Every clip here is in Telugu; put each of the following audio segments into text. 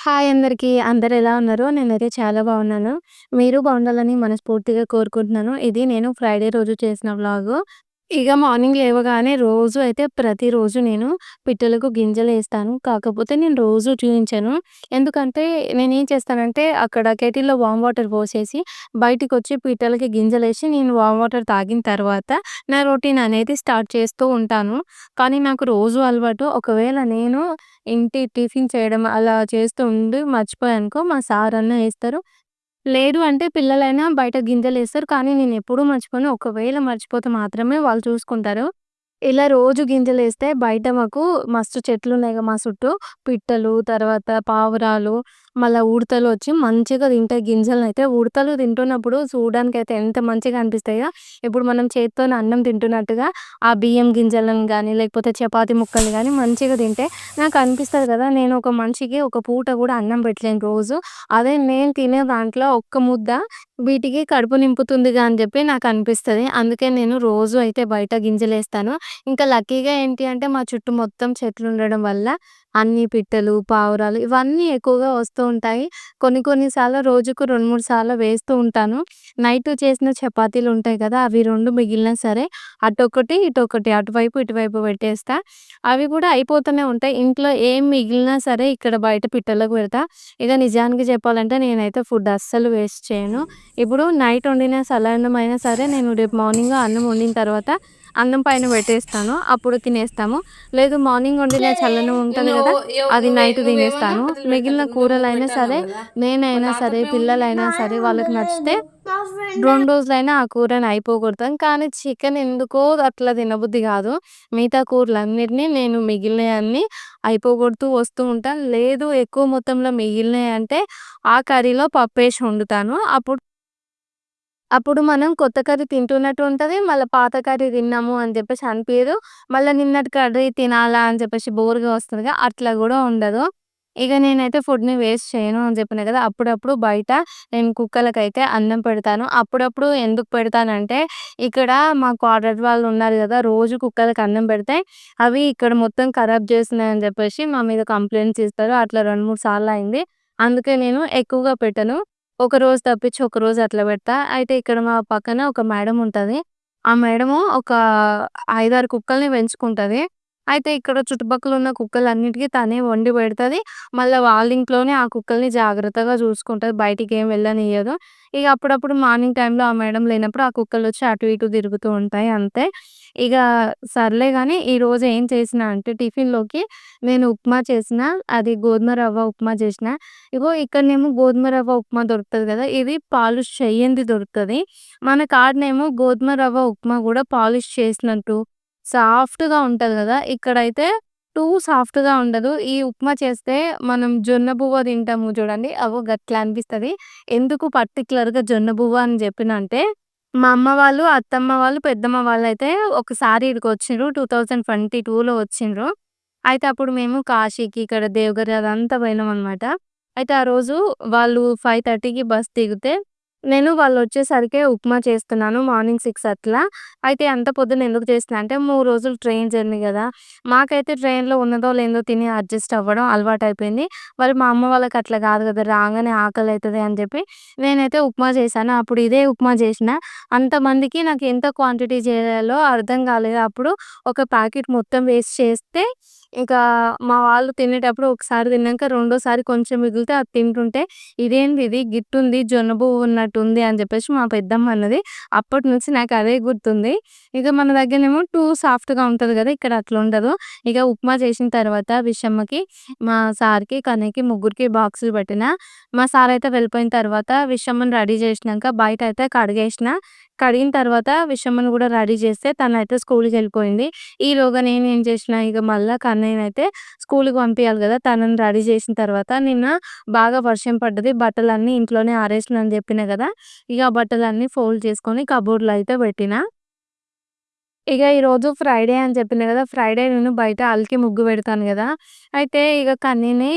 హాయ్ అందరికీ. అందరు ఎలా ఉన్నారు? నేనైతే చాలా బాగున్నాను. మీరు బాగుండాలని మనస్ఫూర్తిగా కోరుకుంటున్నాను. ఇది నేను ఫ్రైడే రోజు చేసిన వ్లాగు. ఇక మార్నింగ్ లేవగానే రోజు అయితే ప్రతిరోజు నేను పిట్టలకు గింజలేస్తాను. కాకపోతే నేను రోజు చూయించను. ఎందుకంటే నేనేం చేస్తానంటే అక్కడ కెటిల్‌లో వార్మ్ వాటర్ పోసేసి బయటికొచ్చి పిట్టలకి గింజలేసి నేను వార్మ్ వాటర్ తాగిన తర్వాత నా రొటీన్ అనేది స్టార్ట్ చేస్తూ ఉంటాను. కానీ నాకు రోజు అలవాటు. ఒకవేళ నేను ఇంటి టిఫిన్ చేయడం అలా చేస్తూ ఉండి మర్చిపోయాననుకో మా సార్ అన్న వేస్తారు లేదు అంటే పిల్లలైనా బయట గింజలేస్తారు. కానీ నేనెప్పుడూ మర్చిపోను. ఒకవేళ మర్చిపోతే మాత్రమే వాళ్ళు చూసుకుంటారు. ఇలా రోజు గింజలు వేస్తే బయట మాకు మస్తు చెట్లు ఉన్నాయి కదా మా చుట్టూ. పిట్టలు, తర్వాత పావురాలు, మళ్ళీ ఉడతలు వచ్చి మంచిగా తింటాయి గింజలనైతే. ఉడతలు తింటున్నప్పుడు చూడడానికైతే ఎంత మంచిగా అనిపిస్తాయో, ఇప్పుడు మనం చేత్తోని అన్నం తింటున్నట్టుగా ఆ బియ్యం గింజలను కానీ లేకపోతే చపాతీ ముక్కలు కానీ మంచిగా తింటే నాకు అనిపిస్తుంది కదా! నేను ఒక మనిషికి ఒక పూట కూడా అన్నం పెట్టలేను రోజు. అదే నేను తినే దాంట్లో ఒక్క ముద్ద వీటికి కడుపు నింపుతుందిగా అని చెప్పి నాకు అనిపిస్తుంది అందుకే నేను రోజు అయితే బయట గింజలు వేస్తాను ఇంకా లక్కీగా ఏంటి అంటే మా చుట్టూ మొత్తం చెట్లు ఉండడం వల్ల అన్ని పిట్టలు, పావురాలు ఇవన్నీ ఎక్కువగా వస్తూ ఉంటాయి. కొన్ని కొన్ని సార్లు రోజుకు 2, 3 సార్లు వేస్తూ ఉంటాను. నైట్ చేసిన చపాతీలు ఉంటాయి కదా! అవి 2 మిగిలినా సరే అటొకటి, ఇటొకటి అటువైపు, ఇటువైపు పెట్టేస్తా. అవి కూడా అయిపోతూనే ఉంటాయి. ఇంట్లో ఏం మిగిలినా సరే ఇక్కడ బయట పిట్టలకు పెడతా. ఇక నిజానికి చెప్పాలంటే నేనైతే ఫుడ్ అస్సలు వేస్ట్ చేయను. ఇప్పుడు నైట్ వండిన సలన్నం అయినా సరే నేను రేపు మార్నింగ్ అన్నం వండిన తర్వాత అన్నం పైన పెట్టేస్తాను. అప్పుడు తినేస్తాము. లేదు మార్నింగ్ వండిన చల్లన్నం ఉంటది కదా! అది నైట్ తినేస్తాను. మిగిలిన కూరలైనా సరే నేనైనా సరే, పిల్లలైనా సరే వాళ్ళకి నచ్చితే 2 రోజులైనా ఆ కూరని అయిపోగొడతాం. కానీ చికెన్ ఎందుకో అట్లా తినబుద్ధి కాదు. మిగతా కూరలన్నిటిని నేను మిగిలినయన్నీ అయిపోగొడుతూ వస్తూ ఉంటా. లేదు ఎక్కువ మొత్తంలో మిగిలినయి అంటే ఆ కర్రీలో పప్పేసి వండుతాను. అప్పుడు అప్పుడు మనం కొత్త కర్రీ తింటున్నట్టు ఉంటుంది మళ్ళా పాత కర్రీ తిన్నాము అని చెప్పేసి అనిపియదు. మళ్ళా నిన్నటి కర్రీ తినాలా అని చెప్పేసి బోర్‌గా వస్తదిగా అట్లా కూడా ఉండదు. ఇక నేనైతే ఫుడ్‌ని వేస్ట్ చేయను అని చెప్పినా కదా! అప్పుడప్పుడు బయట నేను కుక్కలకైతే అన్నం పెడతాను. అప్పుడప్పుడు ఎందుకు పెడతానంటే ఇక్కడ మా క్వార్టర్ వాళ్ళు ఉన్నారు కదా! రోజు కుక్కలకి అన్నం పెడితే అవి ఇక్కడ మొత్తం ఖరాబ్ చేస్తున్నాయి అని చెప్పేసి మా మీద కంప్లెయింట్స్ ఇస్తారు. అట్లా 2, 3 సార్లు అయింది. అందుకే నేను ఎక్కువగా పెట్టను. ఒక రోజు తప్పించి ఒక రోజు అట్లా పెడతా. అయితే ఇక్కడ మా పక్కన ఒక మేడం ఉంటది. ఆ మేడము ఒక 5, 6 కుక్కల్ని పెంచుకుంటది. అయితే ఇక్కడ చుట్టుపక్కల ఉన్న కుక్కలన్నిటికి తనే వండి పెడుతుంది మళ్ళీ వాళ్ళ ఇంట్లోనే ఆ కుక్కల్ని జాగ్రత్తగా చూసుకుంటుంది బయటికి ఏం వెళ్ళనియ్యదు. ఇక అప్పుడప్పుడు మార్నింగ్ టైంలో ఆ మేడం లేనప్పుడు ఆ కుక్కలు వచ్చి అటు ఇటు తిరుగుతూ ఉంటాయి అంతే. ఇక సర్లే కానీ ఈరోజు ఏం చేసినా అంటే టిఫిన్‌లోకి నేను ఉప్మా చేసినా. అది గోధుమ రవ్వ ఉప్మా చేసినా. ఇగో ఇక్కడనేమో గోధుమ రవ్వ ఉప్మా దొరుకుతుంది కదా! ఇది పాలిష్ చెయ్యంది దొరుకుతుంది మన కాడనేమో గోధుమ రవ్వ ఉప్మా కూడా పాలిష్ చేసినట్టు సాఫ్ట్‌గా ఉంటది కదా! ఇక్కడైతే టూ సాఫ్ట్‌గా ఉండదు. ఈ ఉప్మా చేస్తే మనం జొన్న బువ్వ తింటాము చూడండి. అగో గట్లా అనిపిస్తది. ఎందుకు పర్టిక్యులర్‌గా జొన్న బువ్వ అని చెప్పిన అంటే మా అమ్మ వాళ్ళు, అత్తమ్మ వాళ్ళు, పెద్దమ్మ వాళ్ళైతే ఒకసారి ఈడికొచ్చిండ్రు. 2022లో వచ్చిండ్రు. అయితే అప్పుడు మేము కాశీకి, ఇక్కడ దేవగిరి అదంతా పోయినామనమాట. అయితే ఆ రోజు వాళ్ళు 5:30కి బస్ దిగితే నేను వాళ్ళొచ్చేసరికే ఉప్మా చేస్తున్నాను. మార్నింగ్ సిక్స్ అట్లా. అయితే అంత పొద్దున ఎందుకు చేస్తున్నా అంటే 3 రోజులు ట్రైన్ జర్నీ కదా! మాకైతే ట్రైన్‌లో ఉన్నదో లేదో తిని అడ్జస్ట్ అవ్వడం అలవాటయిపోయింది. మరి మా అమ్మ వాళ్ళకి అట్లా కాదు కదా! రాంగానే ఆకలైతది అని చెప్పి నేనైతే ఉప్మా చేశాను. అప్పుడు ఇదే ఉప్మా చేసినా. అంతమందికి నాకు ఎంత క్వాంటిటీ చేయాలో అర్థం కాలేదు. అప్పుడు ఒక ప్యాకెట్ మొత్తం వేస్ట్ చేస్తే ఇక మా వాళ్ళు తినేటప్పుడు ఒకసారి తిన్నాక రెండోసారి కొంచెం మిగిలితే అది తింటుంటే ఇదేంది ఇది గిట్టుంది జొన్న బువ్వ ఉన్నట్టుంది అని చెప్పేసి మా పెద్దమ్మ అన్నది. అప్పటి నుంచి నాకు అదే గుర్తుంది. ఇక మన దగ్గరేమో టూ సాఫ్ట్‌గా ఉంటుంది కదా! ఇక్కడ అట్లా ఉండదు. ఇక ఉప్మా చేసిన తర్వాత విషమ్మకి, మా సార్‌కి, కనీకి ముగ్గురికి బాక్సులు పెట్టిన మా సార్ అయితే వెళ్ళిపోయిన తర్వాత విషమ్మని రెడీ చేసినాక బయట అయితే కడిగేసిన. కడిగిన తర్వాత విషమ్మను కూడా రెడీ చేస్తే తన అయితే స్కూల్కి వెళ్ళిపోయింది ఈలోగా నేనేం చేసినా ఇక మళ్ళా అయితే స్కూల్‌కి పంపించాలి కదా! తనని రెడీ చేసిన తర్వాత నిన్న బాగా వర్షం పడ్డది. బట్టలన్నీ ఇంట్లోనే ఆరేసినా అని చెప్పిన కదా! ఇక బట్టలన్నీ ఫోల్డ్ చేసుకొని కబోర్డ్‌లో అయితే పెట్టిన ఇక ఈరోజు ఫ్రైడే అని చెప్పిన కదా! ఫ్రైడే నేను బయట అలికి ముగ్గు పెడతాను కదా! అయితే ఇక కన్నీని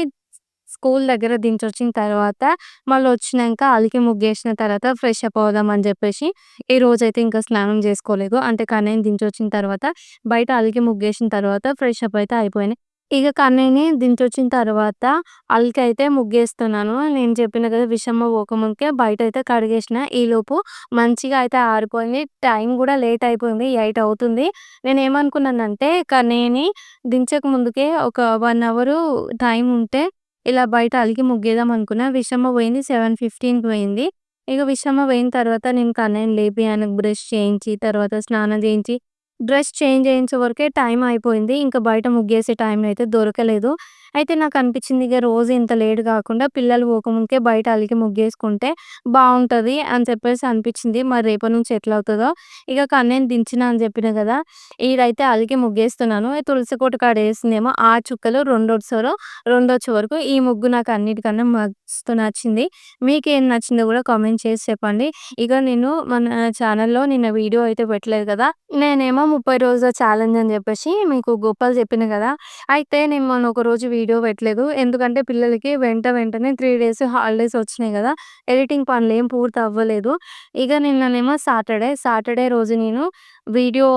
స్కూల్ దగ్గర దించొచ్చిన తర్వాత మళ్ళీ వచ్చినాక అలికి ముగ్గేసిన తర్వాత ఫ్రెష్ అప్ అవుదాం అని చెప్పేసి ఈ రోజు అయితే ఇంకా స్నానం చేసుకోలేదు. అంటే కన్నయ్యని దించొచ్చిన తర్వాత బయట అలికి ముగ్గేసిన తర్వాత ఫ్రెష్ అప్ అయితే అయిపోయినాయి ఇక కన్నయ్యని దించొచ్చిన తర్వాత అల్కయితే ముగ్గేస్తున్నాను. నేను చెప్పిన కదా! విషమ పోకముందుకే బయటయితే కడిగేసిన. ఈలోపు మంచిగా అయితే ఆరిపోయింది. టైం కూడా లేట్ అయిపోయింది. ఎయిట్ అవుతుంది. నేను ఏమనుకున్నానంటే కన్నయ్యని దించక ముందుకే ఒక వన్ అవరు టైం ఉంటే ఇలా బయట అలిగి ముగ్గేదాం అనుకున్నా. విషమ పోయింది. 7:15కి పోయింది. ఇక విషమ పోయిన తర్వాత నేను కన్నయ్యని లేపి ఆయనకు బ్రష్ చేయించి, తర్వాత స్నానం చేయించి, డ్రెస్ చేంజ్ చేయించే వరకే టైం అయిపోయింది. ఇంకా బయట ముగ్గేసే టైం అయితే దొరకలేదు. అయితే నాకు అనిపించింది ఇక రోజు ఇంత లేట్ కాకుండా పిల్లలు పోకముందుకే బయట అలికి ముగ్గేసుకుంటే బాగుంటుంది అని చెప్పేసి అనిపించింది. మరి రేపటి నుంచి ఎట్లవుతదో! ఇక కన్నేను దించినా అని చెప్పిన కదా ఈడైతే అలికి ముగ్గేస్తున్నాను. తులసి కోట కాడ వేసిందేమో ఆ చుక్కలు రెండొచ్చరో రెండొచ్చే వరకు ఈ ముగ్గు నాకు అన్నిటికన్నా మస్తు నచ్చింది. మీకు ఏం నచ్చిందో కూడా కామెంట్ చేసి చెప్పండి. ఇక నేను మన ఛానల్లో నిన్న వీడియో అయితే పెట్టలేదు కదా! నేనేమో 30 రోజుల ఛాలెంజ్ అని చెప్పేసి మీకు గొప్పలు చెప్పిన కదా అయితే నేను మొన్న ఒకరోజు వీడియో వీడియో పెట్టలేదు. ఎందుకంటే పిల్లలకి వెంట వెంటనే త్రీ డేస్ హాలిడేస్ వచ్చినాయి కదా ఎడిటింగ్ పనులేం పూర్తి అవ్వలేదు. ఇక నిన్ననేమో సాటర్‌డే. సాటర్‌డే రోజు నేను వీడియో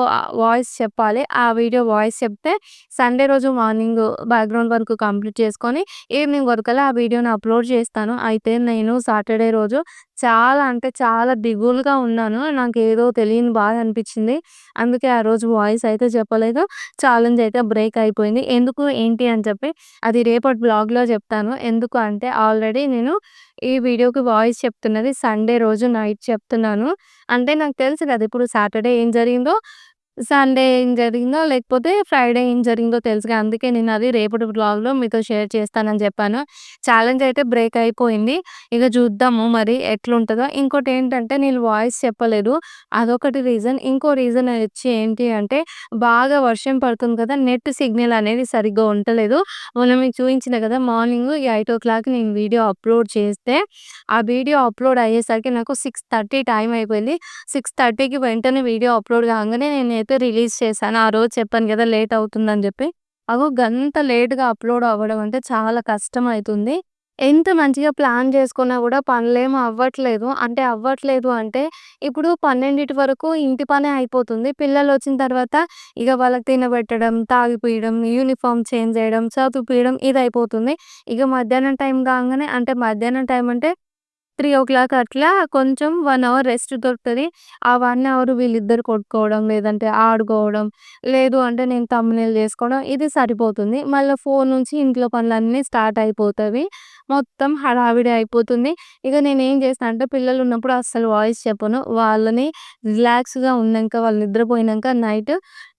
వాయిస్ చెప్పాలి. ఆ వీడియో వాయిస్ చెప్తే సండే రోజు మార్నింగ్ బ్యాక్‌గ్రౌండ్ వర్క్ కంప్లీట్ చేసుకొని ఈవినింగ్ వరకల్లా ఆ వీడియోని అప్‌లోడ్ చేస్తాను. అయితే నేను సాటర్‌డే రోజు చాలా అంటే చాలా దిగులుగా ఉన్నాను. నాకు ఏదో తెలియని బాధ అనిపించింది. అందుకే ఆ రోజు వాయిస్ అయితే చెప్పలేదు. ఛాలెంజ్ అయితే బ్రేక్ అయిపోయింది. ఎందుకు ఏంటి అని చెప్పి అది రేపటి బ్లాగ్లో చెప్తాను. ఎందుకు అంటే ఆల్రెడీ నేను ఈ వీడియోకి వాయిస్ చెప్తున్నది సండే రోజు నైట్ చెప్తున్నాను. అంటే నాకు తెలుసు కదా! ఇప్పుడు సాటర్‌డే ఏం జరిగింది কিন্তু సండే ఏం జరిగిందో, లేకపోతే ఫ్రైడే ఏం జరిగిందో తెలుసుగా. అందుకే నేను అది రేపటి బ్లాగ్లో మీతో షేర్ చేస్తానని చెప్పాను. ఛాలెంజ్ అయితే బ్రేక్ అయిపోయింది. ఇక చూద్దాము మరి ఎట్లుంటుందో ఇంకోటి ఏంటంటే నేను వాయిస్ చెప్పలేదు. అదొకటి రీజన్. ఇంకో రీజన్ వచ్చి ఏంటి అంటే బాగా వర్షం పడుతుంది కదా! నెట్ సిగ్నల్ అనేది సరిగ్గా ఉండలేదు మొన్న మీకు చూపించిన కదా! మార్నింగ్ 8:00కి నేను వీడియో అప్‌లోడ్ చేస్తే ఆ వీడియో అప్‌లోడ్ అయ్యేసరికి నాకు 6:30 టైం అయిపోయింది. 6:30కి వెంటనే వీడియో అప్‌లోడ్ కాగానే నేను నేనైతే రిలీజ్ చేశాను. ఆ రోజు చెప్పాను కదా! లేట్ అవుతుందని చెప్పి. అగో గంత లేట్‌గా అప్‌లోడ్ అవ్వడం అంటే చాలా కష్టం అవుతుంది ఎంత మంచిగా ప్లాన్ చేసుకున్నా కూడా పనులేమో అవ్వట్లేదు. అంటే అవ్వట్లేదు అంటే ఇప్పుడు 12 వరకు ఇంటి పనే అయిపోతుంది. పిల్లలు వచ్చిన తర్వాత ఇక వాళ్ళకి తినబెట్టడం, తాగిపోయడం యూనిఫార్మ్ చేంజ్ చేయడం, చదువుపీయడం ఇది అయిపోతుంది ఇక మధ్యాహ్నం టైం కాగానే అంటే మధ్యాహ్నం టైం అంటే 3:00 అట్లా కొంచెం వన్ అవర్ రెస్ట్ దొరుకుతుంది ఆ వన్ అవర్ వీళ్ళిద్దరు కొట్టుకోవడం, లేదంటే ఆడుకోవడం, లేదు అంటే నేను థంబ్‌నెయిల్ చేసుకోవడం ఇది సరిపోతుంది. మళ్ళీ ఫోన్ నుంచి ఇంట్లో పనులన్నీ స్టార్ట్ అయిపోతవి. మొత్తం హడావిడి అయిపోతుంది. ఇక నేనేం చేస్తా అంటే పిల్లలున్నప్పుడు అస్సలు వాయిస్ చెప్పను. వాళ్ళని రిలాక్స్‌గా ఉన్నాక వాళ్ళు నిద్రపోయినాక నైట్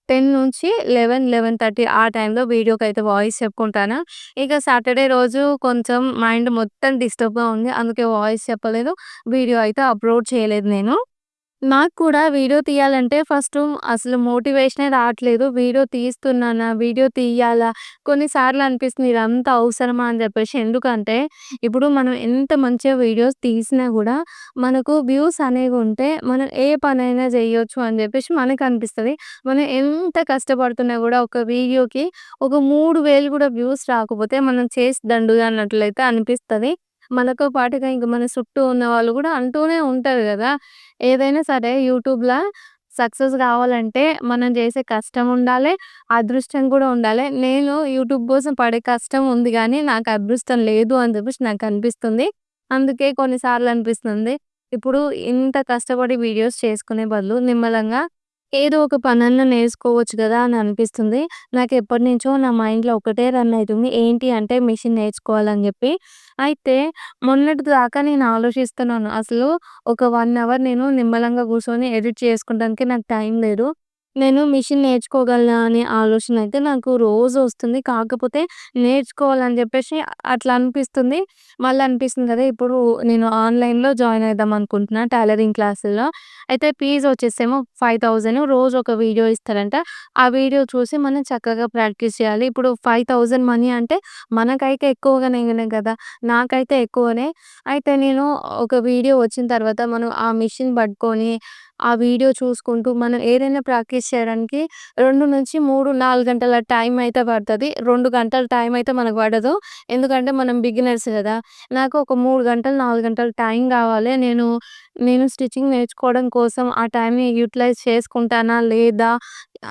10-11, 11:30 ఆ టైంలో వీడియోకి అయితే వాయిస్ చెప్పుకుంటాను. ఇక సాటర్‌డే రోజు కొంచెం మైండ్ మొత్తం డిస్టర్బ్‌గా ఉంది. అందుకే వాయిస్ చెప్పలేదు. వీడియో అయితే అప్‌లోడ్ చేయలేదు నేను. నాకు కూడా వీడియో తీయాలంటే ఫస్టు అసలు మోటివేషనే రావట్లేదు. వీడియో తీస్తున్నానా? వీడియో తీయాలా? కొన్నిసార్లు అనిపిస్తుంది ఇదంతా అవసరమా? అని చెప్పేసి. ఎందుకంటే ఇప్పుడు మనం ఎంత మంచిగా వీడియోస్ తీసినా కూడా మనకు వ్యూస్ అనేవి ఉంటే మనం ఏ పనైనా చేయొచ్చు అని చెప్పేసి మనకనిపిస్తది. మనం ఎంత కష్టపడుతున్నా కూడా ఒక వీడియోకి ఒక 3000 కూడా వ్యూస్ రాకపోతే మనం చేసి దండుగా అన్నట్లయితే అనిపిస్తది. మనతో పాటుగా ఇంక మన చుట్టూ ఉన్న వాళ్ళు గూడా అంటూనే ఉంటారు గదా! ఏదైనా సరే యూట్యూబ్‌లా సక్సెస్ కావాలంటే మనం చేసే కష్టం ఉండాలే, అదృష్టం కూడా ఉండాలే. నేను యూట్యూబ్ కోసం పడే కష్టం ఉంది గానీ నాకు అదృష్టం లేదు అని చెప్పేసి నాకనిపిస్తుంది. అందుకే కొన్నిసార్లు అనిపిస్తుంది. ఇప్పుడు ఇంత కష్టపడి వీడియోస్ చేసుకునే బదులు నిమ్మలంగా ఏదో ఒక పనన్నా నేర్చుకోవచ్చు కదా అని అనిపిస్తుంది. నాకు ఎప్పటినుంచో నా మైండ్‌లో ఒకటే రన్ అయితుంది. ఏంటి అంటే మిషన్ నేర్చుకోవాలని చెప్పి. అయితే మొన్నటి దాకా నేను ఆలోచిస్తున్నాను. అసలు ఒక 1 అవర్ నేను నిమ్మలంగా కూర్చొని ఎడిట్ చేసుకుంటానికి నాకు టైం లేదు. నేను మిషన్ నేర్చుకోగలనా అనే ఆలోచన అయితే నాకు రోజు వస్తుంది. కాకపోతే నేర్చుకోవాలని చెప్పేసి అట్లా అనిపిస్తుంది. మళ్ళీ అనిపిస్తుంది కదా! ఇప్పుడు నేను ఆన్‌లైన్‌లో జాయిన్ అవుదాం అనుకుంటున్నా టైలరింగ్ క్లాసుల్లో. అయితే ఫీజ్ వచ్చేసేమో 5000 రోజు ఒక వీడియో ఇస్తారంట. ఆ వీడియో చూసి మనం చక్కగా ప్రాక్టీస్ చేయాలి. ఇప్పుడు 5000 మనీ అంటే మనకైతే ఎక్కువగానే కదా! నాకైతే ఎక్కువనే. అయితే నేను ఒక వీడియో వచ్చిన తర్వాత మనం ఆ మిషన్ పట్టుకొని ఆ వీడియో చూసుకుంటూ మనం ఏదైనా ప్రాక్టీస్ చేయడానికి 2-3, 4 గంటల టైం అయితే పడుతుంది రెండు గంటల టైం అయితే మనకు పడదు. ఎందుకంటే మనం బిగినర్స్ కదా నాకు ఒక మూడు గంటలు, నాలుగు గంటలు టైం కావాలి నేను, నేను స్టిచ్చింగ్ నేర్చుకోవడం కోసం ఆ టైంని యుటిలైజ్ చేసుకుంటానా? లేదా?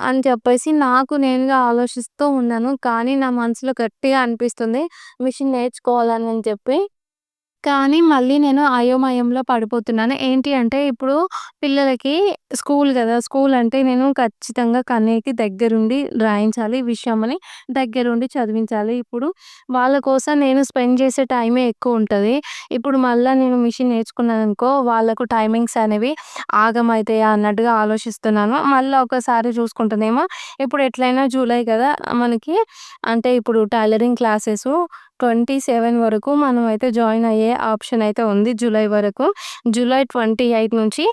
అని చెప్పేసి నాకు నేనుగా ఆలోచిస్తూ ఉన్నాను. కానీ నా మనసులో గట్టిగా అనిపిస్తుంది మిషన్ నేర్చుకోవాలని అని చెప్పి. కానీ మళ్ళీ నేను అయోమయంలో పడిపోతున్నాను. ఏంటి అంటే ఇప్పుడు పిల్లలకి స్కూల్ గదా! స్కూల్ అంటే నేను ఖచ్చితంగా కన్నయ్యకి దగ్గరుండి రాయించాలి. విషయమని దగ్గరుండి చదివించాలి. ఇప్పుడు వాళ్ళ కోసం నేను స్పెండ్ చేసే టైమే ఎక్కువుంటది. ఇప్పుడు మళ్ళా నేను మిషన్ నేర్చుకున్నాననుకో వాళ్ళకు టైమింగ్స్ అనేవి ఆగమైతాయా అన్నట్టుగా ఆలోచిస్తున్నాను. మళ్ళా ఒకసారి చూసుకుంటేనేమో ఇప్పుడు ఎట్లైనా జూలై కదా మనకి అంటే ఇప్పుడు టైలరింగ్ క్లాసెసు 27 వరకు మనమైతే జాయిన్ అయ్యే ఆప్షన్ అయితే ఉంది. జూలై వరకు. జూలై 28 నుంచి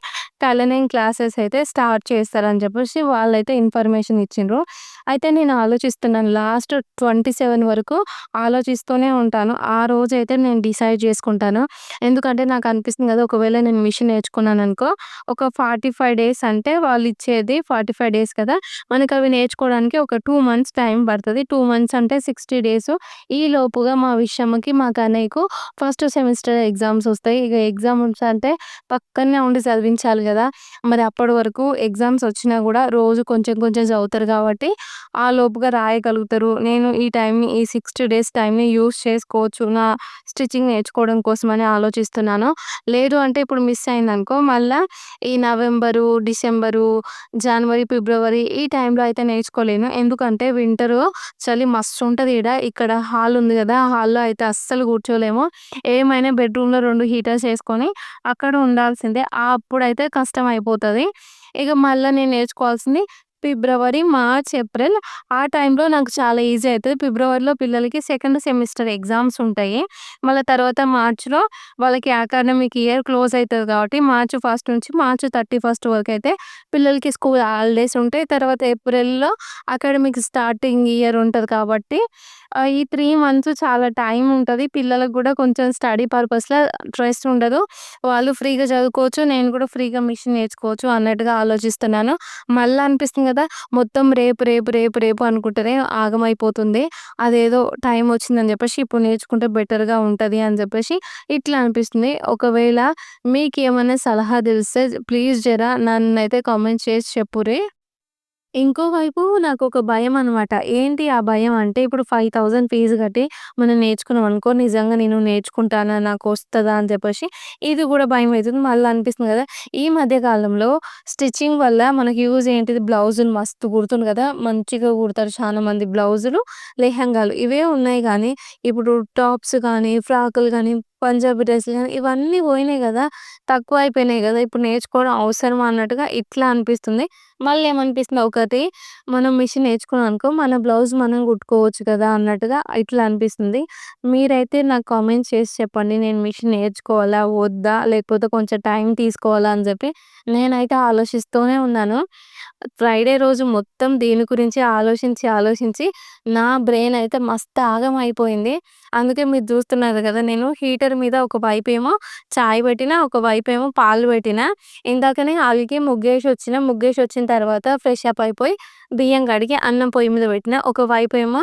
టైలరింగ్ క్లాసెస్ అయితే స్టార్ట్ చేస్తారని చెప్పేసి వాళ్ళైతే ఇన్ఫర్మేషన్ ఇచ్చిండ్రు. అయితే నేను ఆలోచిస్తున్నాను లాస్ట్ 27 వరకు ఆలోచిస్తూనే ఉంటాను. ఆ రోజైతే నేను డిసైడ్ చేసుకుంటాను. ఎందుకంటే నాకు అనిపిస్తుంది కదా ఒకవేళ నేను మిషన్ నేర్చుకున్నాను అనుకో ఒక 45 డేస్ అంటే వాళ్ళు ఇచ్చేది 45 డేస్ కదా! మనకవి నేర్చుకోవడానికి ఒక టూ మంత్స్ టైం పడుతుంది టూ మంత్స్ అంటే సిక్స్టీ డేస్ ఈ లోపుగా మా విషయంకి మా కన్నయ్యకు ఫస్ట్ సెమిస్టర్ ఎగ్జామ్స్ వస్తాయి. ఇక ఎగ్జామ్స్ అంటే పక్కనే ఉండి చదివించాలి కదా మరి అప్పటి వరకు ఎగ్జామ్స్ వచ్చినా కూడా రోజు కొంచెం కొంచెం చదువుతారు కాబట్టి ఆ లోపుగా రాయగలుగుతారు. నేను ఈ టైంని ఈ 60 డేస్ టైంని యూస్ చేసుకోవచ్చు. నా స్టిచ్చింగ్ నేర్చుకోవడం కోసమని ఆలోచిస్తున్నాను. లేదు అంటే ఇప్పుడు మిస్ అయిందనుకో మళ్ళా ఈ నవంబరు, డిసెంబరు, జనవరి, ఫిబ్రవరి ఈ టైంలో అయితే నేర్చుకోలేను. ఎందుకంటే వింటరు చలి మస్తు ఈడ. ఇక్కడ హాల్ ఉంది కదా హాల్‌లో అయితే అస్సలు కూర్చోలేము. ఏమైనా బెడ్‌రూమ్‌లో రెండు హీటర్స్ వేసుకొని అక్కడ ఉండాల్సిందే. అప్పుడైతే కష్టం అయిపోతుంది ఇక మళ్ళీ నేను నేర్చుకోవాల్సింది ఫిబ్రవరి, మార్చ్, ఏప్రిల్ ఆ టైంలో నాకు చాలా ఈజీ అవుతుంది ఫిబ్రవరిలో పిల్లలకి సెకండ్ సెమిస్టర్ ఎగ్జామ్స్ ఉంటాయి. మళ్ళీ తర్వాత మార్చ్‌లో వాళ్ళకి అకాడమిక్ ఇయర్ క్లోజ్ అవుతుంది కాబట్టి మార్చ్ ఫస్ట్ నుంచి మార్చ్ థర్టీ ఫస్ట్ వరకు అయితే పిల్లలకి స్కూల్ హాలిడేస్ ఉంటాయి. తర్వాత ఏప్రిల్‌లో అకాడమిక్ స్టార్టింగ్ ఇయర్ ఉంటుంది కాబట్టి ఈ త్రీ మంత్స్ చాలా టైం ఉంటుంది పిల్లలకు కూడా కొంచెం స్టడీ పర్పస్‌లో స్ట్రెస్ ఉండదు. వాళ్ళు ఫ్రీగా చదువుకోవచ్చు. నేను కూడా ఫ్రీగా మిషన్ నేర్చుకోవచ్చు అన్నట్టుగా ఆలోచిస్తున్నాను. మళ్ళీ అనిపిస్తుంది కదా మొత్తం రేపు, రేపు, రేపు, రేపు అనుకుంటేనే ఆగమైపోతుంది. అదేదో టైం వచ్చిందని చెప్పేసి ఇప్పుడు నేర్చుకుంటే బెటర్‌గా ఉంటుంది అని చెప్పేసి ఇట్లా అనిపిస్తుంది. ఒకవేళ మీకు ఏమైనా సలహా తెలిస్తే ప్లీజ్ జరా నన్ను అయితే కామెంట్ చేసి చెప్పురే ఇంకోవైపు నాకొక అనమాట ఏంటి ఆ భయం అంటే ఇప్పుడు 5000 ఫీజు కట్టి మనం నేర్చుకున్నాం అనుకో నిజంగా నేను నేర్చుకుంటానా? నాకొస్తదా? అని చెప్పేసి ఇది గూడా భయమైతుంది. మళ్ళీ అనిపిస్తుంది కదా ఈ మధ్య కాలంలో స్టిచ్చింగ్ వల్ల మనకి యూజ్ ఏంటిది బ్లౌజులు మస్తు కుడుతుండ్రు కదా మంచిగా కుడతారు చాలా మంది బ్లౌజులు, లెహెంగాలు ఇవే ఉన్నాయి కానీ ఇప్పుడు టాప్స్ కానీ ఫ్రాకులు కానీ పంజాబీ డ్రెస్సులు కానీ ఇవన్నీ పోయినాయి కదా తక్కువ అయిపోయినాయి కదా ఇప్పుడు నేర్చుకోవడం అవసరమా అన్నట్టుగా ఇట్లా అనిపిస్తుంది. మళ్ళీ ఏమనిపిస్తుంది ఒకటి మనం మిషన్ నేర్చుకున్నామనుకో మన బ్లౌజ్ మనం కుట్టుకోవచ్చు కదా! అన్నట్టుగా ఇట్లా అనిపిస్తుంది. మీరైతే నాకు కామెంట్స్ చేసి చెప్పండి. నేను మిషన్ నేర్చుకోవాలా? వద్దా? లేకపోతే కొంచెం టైం తీసుకోవాలా? అని చెప్పి నేనైతే ఆలోచిస్తూనే ఉన్నాను. ఫ్రైడే రోజు మొత్తం దీని గురించి ఆలోచించి, ఆలోచించి నా బ్రెయిన్ అయితే మస్తు ఆగమైపోయింది. అందుకే మీరు చూస్తున్నారు కదా నేను హీటర్ మీద ఒక వైపు ఏమో చాయ్ పెట్టినా, ఒక వైపు ఏమో పాలు పెట్టినా. ఇందాకనే అలికి ముగ్గేసి వచ్చిన. ముగ్గేసి వచ్చిన తర్వాత ఫ్రెష్ అప్ అయిపోయి బియ్యం కడిగి అన్నం పొయ్యి మీద పెట్టిన ఒక ఏమో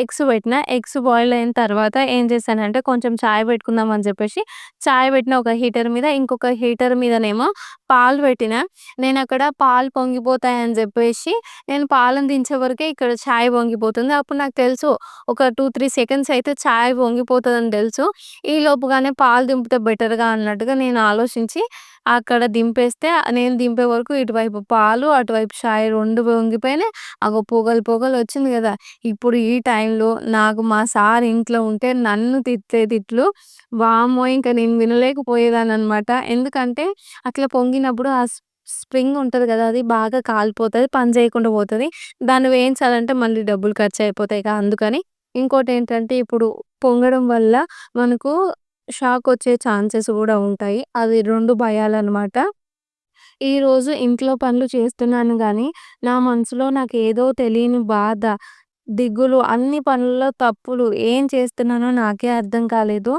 ఎగ్స్ పెట్టిన ఎగ్స్ బాయిల్ అయిన తర్వాత ఏం చేశానంటే కొంచెం చాయ్ పెట్టుకుందాం అని చెప్పేసి చాయ్ పెట్టిన ఒక హీటర్ మీద. ఇంకొక హీటర్ మీదనేమో పాలు పెట్టిన నేను అక్కడ పాలు పొంగిపోతాయని చెప్పేసి నేను పాలను దించే వరకే ఇక్కడ చాయ్ పొంగిపోతుంది. అప్పుడు నాకు తెలుసు ఒక 2, 3 సెకండ్స్ అయితే చాయ్ పొంగిపోతదని తెలుసు. ఈ లోపుగానే పాలు దింపితే బెటర్‌గా అన్నట్టుగా నేను ఆలోచించి అక్కడ దింపేస్తే నేను దింపే వరకు ఇటువైపు పాలు, అటువైపు షాయి రెండు పొంగిపోయినాయి. అగో పొగలు పొగలు వచ్చింది కదా ఇప్పుడు ఈ టైంలో నాకు మా సార్ ఇంట్లో ఉంటే నన్ను తిట్టే తిట్లు వామ్మో! ఇంకా నేను వినలేకపోయేదాన్ననమాట. ఎందుకంటే అట్లా పొంగినప్పుడు ఆ స్ప్రింగ్ ఉంటుంది కదా అది బాగా కాలిపోతుంది పని చేయకుండా పోతుంది దాన్ని వేయించాలంటే మళ్ళీ డబ్బులు ఖర్చు ఖర్చయిపోతాయిగా అందుకని. ఇంకోటి ఏంటంటే ఇప్పుడు పొంగడం వల్ల మనకు షాక్ వచ్చే ఛాన్సెస్ కూడా ఉంటాయి. అది 2 భయాలనమాట. ఈరోజు ఇంట్లో పనులు చేస్తున్నాను గానీ, నా మనసులో నాకేదో తెలియని బాధ, దిగులు అన్ని పనుల్లో తప్పులు ఏం చేస్తున్నానో నాకే అర్థం కాలేదు.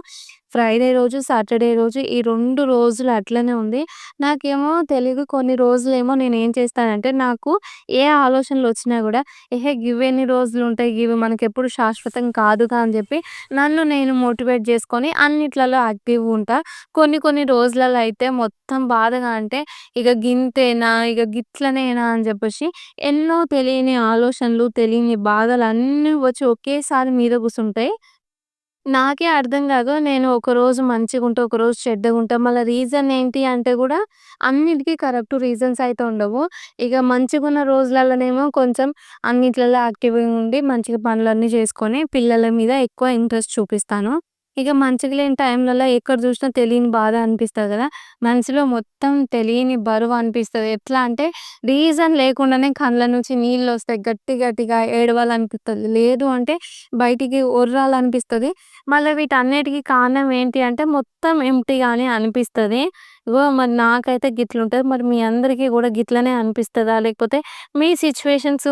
ఫ్రైడే రోజు, సాటర్డే రోజు ఈ రెండు రోజులు అట్లనే ఉంది. నాకేమో తెలియదు కొన్ని రోజులేమో ఏం చేస్తానంటే నాకు ఏ ఆలోచనలు వచ్చినా కూడా ఎహే! గివెన్ని రోజులుంటాయి. గివి మనకెప్పుడు శాశ్వతం కాదుగా అని చెప్పి నన్ను నేను మోటివేట్ చేసుకొని అన్నిట్లలో యాక్టివ్ ఉంటా కొన్ని కొన్ని రోజులలో అయితే మొత్తం బాధగా అంటే ఇక గింతేనా? ఇక గిట్లనేనా? అని చెప్పేసి ఎన్నో తెలియని ఆలోచనలు, తెలియని బాధలు అన్నీ వచ్చి ఒకేసారి మీద కూర్చుంటాయి నాకే అర్థం కాదు నేను ఒకరోజు మంచిగుంటా, ఒకరోజు చెడ్డగుంటా. మళ్ళా రీజన్ ఏంటి అంటే గూడా అన్నిటికి కరెక్ట్ రీజన్స్ అయితే ఉండవు. ఇగ మంచిగున్న రోజులల్లనేమో కొంచెం అన్నిట్లలో యాక్టివ్‌గా ఉండి మంచిగా పనులన్నీ చేసుకొని పిల్లల మీద ఎక్కువ ఇంట్రెస్ట్ చూపిస్తాను. ఇక మంచిగా లేని టైంలలో ఎక్కడ చూసినా తెలియని బాధ అనిపిస్తుంది కదా మనసులో మొత్తం తెలియని బరువు అనిపిస్తది. ఎట్లా అంటే రీజన్ లేకుండానే కళ్ళ నుంచి నీళ్ళొస్తాయి. గట్టి గట్టిగా ఏడవాలనిపిస్తది. లేదు అంటే బయటికి ఒర్రాలనిపిస్తది. మళ్ళీ వీటన్నిటికి కారణం ఏంటి అంటే మొత్తం ఎంప్టీగానే అనిపిస్తది. ఇగో మరి నాకైతే గిట్లుంటది. మరి మీ అందరికీ కూడా గిట్లనే అనిపిస్తుందా లేకపోతే మీ సిచ్యువేషన్స్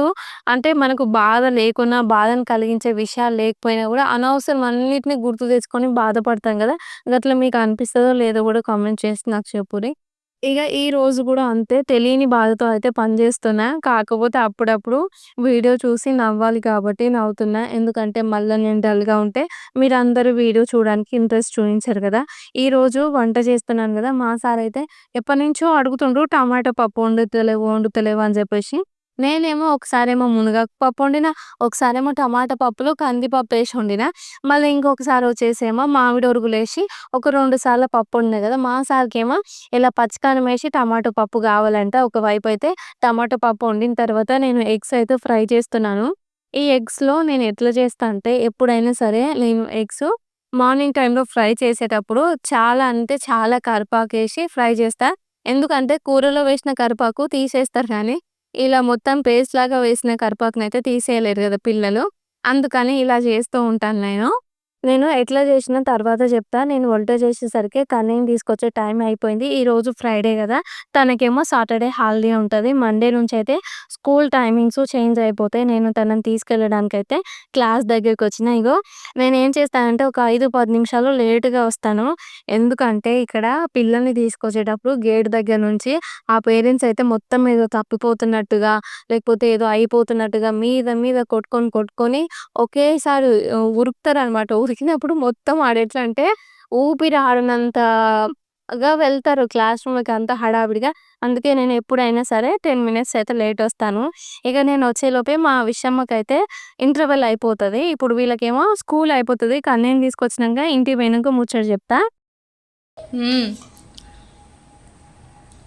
అంటే మనకు బాధ లేకున్నా, బాధను కలిగించే విషయాలు లేకపోయినా కూడా అనవసరం అన్నిటిని గుర్తు తెచ్చుకొని బాధపడతాం కదా గట్ల మీకు అనిపిస్తుందో లేదో కూడా కామెంట్ చేసి నాకు చెప్పుర్రి. ఇక ఈ రోజు కూడా అంతే. తెలియని బాధతో అయితే పనిచేస్తున్నా కాకపోతే అప్పుడప్పుడు వీడియో చూసి నవ్వాలి కాబట్టి నవ్వుతున్నా. ఎందుకంటే మళ్ళా నేను డల్‌గా ఉంటే మీరందరూ వీడియో చూడడానికి ఇంట్రెస్ట్ చూపించారు కదా. ఈరోజు వంట చేస్తున్నాను కదా. మా సార్ అయితే ఎప్పటినుంచో అడుగుతుండ్రు టమాటా పప్పు వండుతలేవు, వండుతలేవు అని చెప్పేసి. నేనేమో ఒకసారేమో మునగాకు పప్పు వండిన ఒకసారేమో టమాటా పప్పులో కందిపప్పేసి వండిన మళ్ళీ ఇంకొకసారి వచ్చేసేమో మామిడి ఒరుగులేసి ఒక రెండు సార్లు పప్పు వండిన కదా మా సార్‌కేమో ఇలా పచ్చికారమేసి టమాటో పప్పు కావాలంట ఒకవైపు అయితే టమాటో పప్పు వండిన తర్వాత నేను ఎగ్స్ అయితే ఫ్రై చేస్తున్నాను. ఈ ఎగ్స్‌లో నేను ఎట్లా చేస్తా అంటే ఎప్పుడైనా సరే నేను ఎగ్స్ మార్నింగ్ టైంలో ఫ్రై చేసేటప్పుడు చాలా అంటే చాలా కరిపాకు వేసి ఫ్రై చేస్తా. ఎందుకంటే కూరలో వేసిన కరిపాకు తీసేస్తారు కానీ ఇలా మొత్తం పేస్ట్ లాగా వేసిన కరివేపాకునైతే తీసేయలేరు కదా పిల్లలు. అందుకని ఇలా చేస్తూ ఉంటాను నేను. నేను ఎట్లా చేసినా తర్వాత చెప్తా. నేను వంట చేసేసరికి కన్నయ్యని తీసుకొచ్చే టైం అయిపోయింది. ఈరోజు ఫ్రైడే కదా తనకేమో సాటర్డే హాలిడే ఉంటుంది మండే నుంచి అయితే స్కూల్ టైమింగ్స్ చేంజ్ అయిపోతాయి. నేను తనని తీసుకెళ్ళడానికి అయితే క్లాస్ దగ్గరికి వచ్చిన ఇగో నేను ఏం చేస్తానంటే ఒక 5, 10 నిమిషాలు లేటుగా వస్తాను. ఎందుకంటే ఇక్కడ పిల్లల్ని తీసుకొచ్చేటప్పుడు గేట్ దగ్గర నుంచి ఆ పేరెంట్స్ అయితే మొత్తం ఏదో తప్పిపోతున్నట్టుగా, లేకపోతే ఏదో అయిపోతున్నట్టుగా మీద మీద కొట్టుకొని కొట్టుకొని ఒకేసారి ఉరుకుతారు అనమాట ఉరికినప్పుడు మొత్తం ఆడెట్లా అంటే ఊపిరి ఆడనంతగా వెళ్తారు క్లాస్ రూమ్‌లోకి అంత హడావిడిగా. అందుకే నేను ఎప్పుడైనా సరే 10 మినిట్స్ అయితే లేట్ వస్తాను. ఇగ నేను వచ్చేలోపే మా విషమ్మకైతే ఇంటర్వెల్ అయిపోతది. ఇప్పుడు వీళ్ళకేమో స్కూల్ అయిపోతది. కన్నయ్యని తీసుకొచ్చినంక ఇంటికి పోయినంక ముచ్చట చెప్తా. హ్మ్.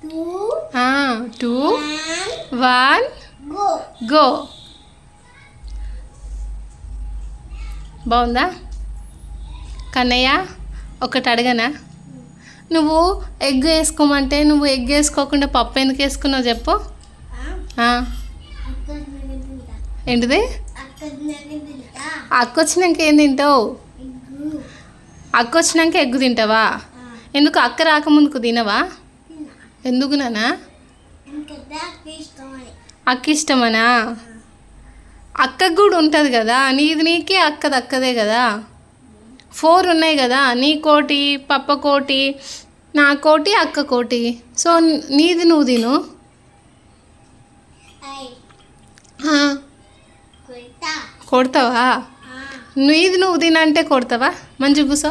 two, ఆ! 2, one, 1 go. గో. బావుందా? కన్నయ్య ఒకటి అడగనా? నువ్వు ఎగ్ వేసుకోమంటే నువ్వు ఎగ్ వేసుకోకుండా పప్పు ఎందుకు వేసుకున్నావు చెప్పు? ఏంటిది? అక్కొచ్చినాక అక్క వచ్చినాక ఏం తింటావు? అక్క వచ్చినాక ఎగ్గు తింటావా? ఎందుకు అక్క రాకముందుకు తినవా? ఎందుకు నానా అక్క ఇష్టమనా? అక్కకు కూడా ఉంటుంది కదా నీది నీకే అక్కది అక్కదే కదా ఫోర్ ఉన్నాయి కదా నీ కోటి పప్ప కోటి నా కోటి అక్క కోటి. సో నీది నువ్వు తిను. కొడతావా? నీది నువ్వు తినంటే కొడతావా? మంచిగా కూసో.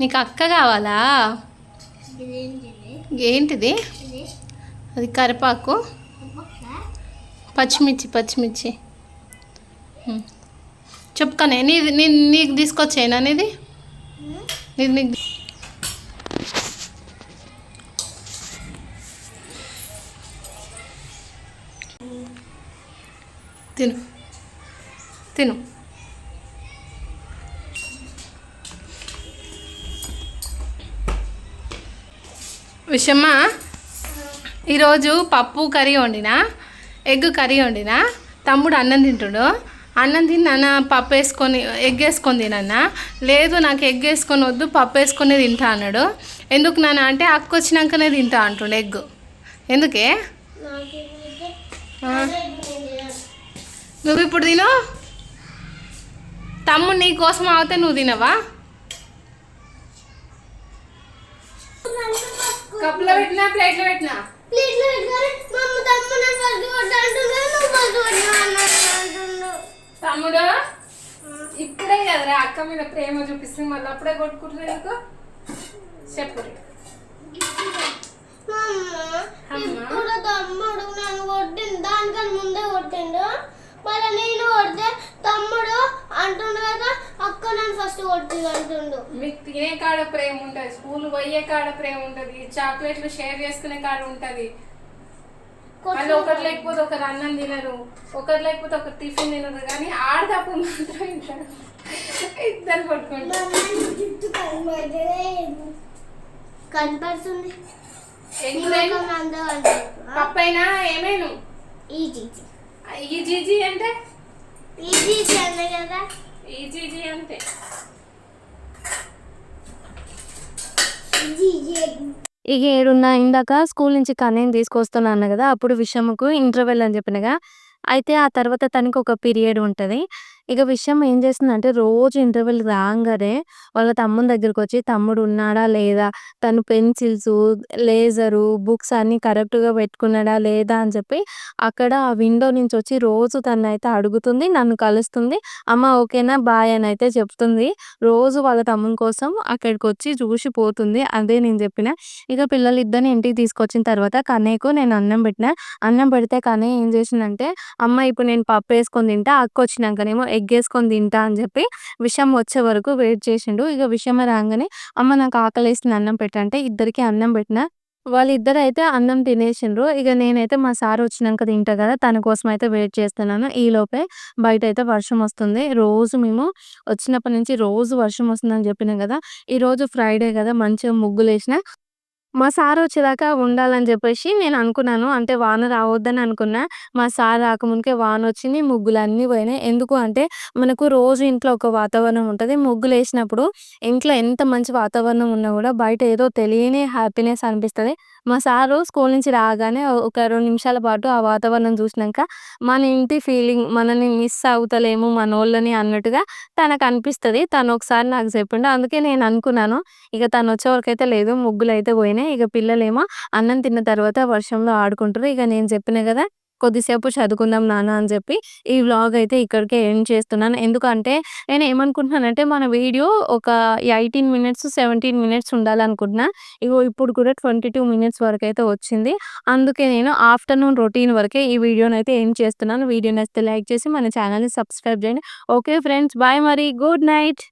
నీకు అక్క కావాలా? ఏంటిది? అది కరిపాకు పచ్చిమిర్చి పచ్చిమిర్చి. చెప్పుకనే నీది నీ నీకు తీసుకొచ్చేనా నీది? నీది నీకు తిను. తిను. విషమ్మా ఈరోజు పప్పు కర్రీ వండినా ఎగ్ కర్రీ వండినా తమ్ముడు అన్నం తింటుడు. అన్నం తిన్నానా పప్పు వేసుకొని ఎగ్ వేసుకొని తినన్నా. లేదు నాకు ఎగ్ వేసుకొని వద్దు పప్పు వేసుకొని తింటా అన్నాడు. ఎందుకు నాన్న? అంటే అక్కు వచ్చినాకనే తింటా అంటుండే ఎగ్. ఎందుకే? నువ్వు ఇప్పుడు తిను. తమ్ముడు నీ కోసం అవుతే నువ్వు తినవా? కప్పులో పెట్టినా ప్లేట్లో పెట్టినా? ప్లేట్లో పెట్టినా. మమ్మ నన్ను నువ్వు తమ్ముడు ఇప్పుడే కదరా అక్క మీద ప్రేమ చూపిస్తుంది మళ్ళీ అప్పుడే కొట్టుకుంటున్నా నీకు చెప్పు. ఇప్పుడు తమ్ముడు నన్ను కొట్టిండు దానికన్నా ముందే కొట్టిండు. మళ్ళీ నేను కొడితే తమ్ముడు అంటుండు కదా అక్క నన్ను ఫస్ట్ కొట్టిండు అంటుండు. మీకు తినే కాడ ప్రేమ ఉంటుంది స్కూల్ పోయే కాడ ప్రేమ ఉంటుంది చాక్లెట్లు షేర్ చేసుకునే కాడ ఉంటుంది. మళ్ళీ ఒకటి లేకపోతే ఒకరు అన్నం తినరు ఒకరు లేకపోతే ఒకరు టిఫిన్ తినరు కానీ ఆడదప్పుడు మాత్రం ఇద్దరు ఇద్దరు కొట్టుకుంటారు కనపడుతుంది. ఎగ్గులేను పప్పు అయినా ఏమేను? ఈజీ ఈ జీజీ అంటే? ఈజీ అన్న కదా? ఈ జీజీ అంతే ఈజీ ఇక ఏడున్న ఇందాక స్కూల్ నుంచి కన్నయ్యని తీసుకొస్తున్నా అన్న కదా అప్పుడు విషముకు ఇంటర్వెల్ అని చెప్పినగా అయితే ఆ తర్వాత తనకు ఒక పీరియడ్ ఉంటుంది. ఇక విషయం ఏం చేస్తుందంటే రోజు ఇంటర్వెల్ రాగానే వాళ్ళ తమ్ముని దగ్గరికి వచ్చి తమ్ముడు ఉన్నాడా లేదా? తను పెన్సిల్స్ లేజరు బుక్స్ అన్ని కరెక్ట్గా పెట్టుకున్నాడా లేదా? అని చెప్పి అక్కడ ఆ విండో నుంచి వచ్చి రోజు తను అయితే అడుగుతుంది నన్ను కలుస్తుంది. అమ్మ ఓకేనా? బాయ్ అని అయితే చెప్తుంది. రోజు వాళ్ళ తమ్ముని కోసం అక్కడికి వచ్చి చూసి పోతుంది. అదే నేను చెప్పిన. ఇక పిల్లలు ఇద్దరిని ఇంటికి తీసుకొచ్చిన తర్వాత కన్నయ్యకు నేను అన్నం పెట్టిన. అన్నం పెడితే కన్నయ్య ఏం చేసిందంటే అమ్మ ఇప్పుడు నేను పప్పు వేసుకొని తింటా. అక్క వచ్చినాకనేమో ఎగ్ వేసుకొని తింటా అని చెప్పి విషయం వచ్చే వరకు వెయిట్ చేసిండు. ఇక విషయం రాగానే అమ్మ నాకు ఆకలి వేసిన అన్నం పెట్టంటే ఇద్దరికి అన్నం పెట్టిన వాళ్ళిద్దరు అయితే అన్నం తినేసిండ్రు. ఇక నేనైతే మా సార్ వచ్చినాక తింటా కదా తన కోసం అయితే వెయిట్ చేస్తున్నాను. ఈ లోపే బయట అయితే వర్షం వస్తుంది. రోజు మేము వచ్చినప్పటి నుంచి రోజు వర్షం వస్తుందని చెప్పినాం కదా ఈరోజు ఫ్రైడే కదా మంచిగా ముగ్గులు వేసిన మా సార్ వచ్చేదాకా ఉండాలని చెప్పేసి నేను అనుకున్నాను. అంటే వాన రావద్దని అనుకున్నా. మా సార్ రాకముందుకే వాన వచ్చింది ముగ్గులు అన్నీ పోయినాయి. ఎందుకు అంటే మనకు రోజు ఇంట్లో ఒక వాతావరణం ఉంటుంది. ముగ్గులు వేసినప్పుడు ఇంట్లో ఎంత మంచి వాతావరణం ఉన్నా కూడా బయట ఏదో తెలియని హ్యాపీనెస్ అనిపిస్తుంది. మా సారు స్కూల్ నుంచి రాగానే ఒక రెండు నిమిషాల పాటు ఆ వాతావరణం చూసినాక మన ఇంటి ఫీలింగ్ మనల్ని మిస్ అవుతలేము మన వాళ్ళని అన్నట్టుగా తనకు అనిపిస్తుంది. తను ఒకసారి నాకు చెప్పిండు. అందుకే నేను అనుకున్నాను. ఇక తను వచ్చే వరకు అయితే లేదు. ముగ్గులు అయితే పోయినాయి. ఇక పిల్లలేమో అన్నం తిన్న తర్వాత వర్షంలో ఆడుకుంటారు ఇక నేను చెప్పిన కదా కొద్దిసేపు చదువుకుందాం నాన్న అని చెప్పి ఈ వ్లాగ్ అయితే ఇక్కడికే ఎండ్ చేస్తున్నాను. ఎందుకంటే నేను ఏమనుకుంటున్నానంటే మన వీడియో ఒక ఎయిటీన్ మినిట్స్ సెవెంటీన్ మినిట్స్ ఉండాలనుకుంటున్నా. ఇగో ఇప్పుడు కూడా ట్వంటీ టూ మినిట్స్ వరకు అయితే వచ్చింది. అందుకే నేను ఆఫ్టర్నూన్ రొటీన్ వరకే ఈ వీడియోని అయితే ఎండ్ చేస్తున్నాను. వీడియో నచ్చితే లైక్ చేసి మన ఛానల్ని సబ్స్క్రైబ్ చేయండి. ఓకే ఫ్రెండ్స్ బాయ్ మరి. Good night.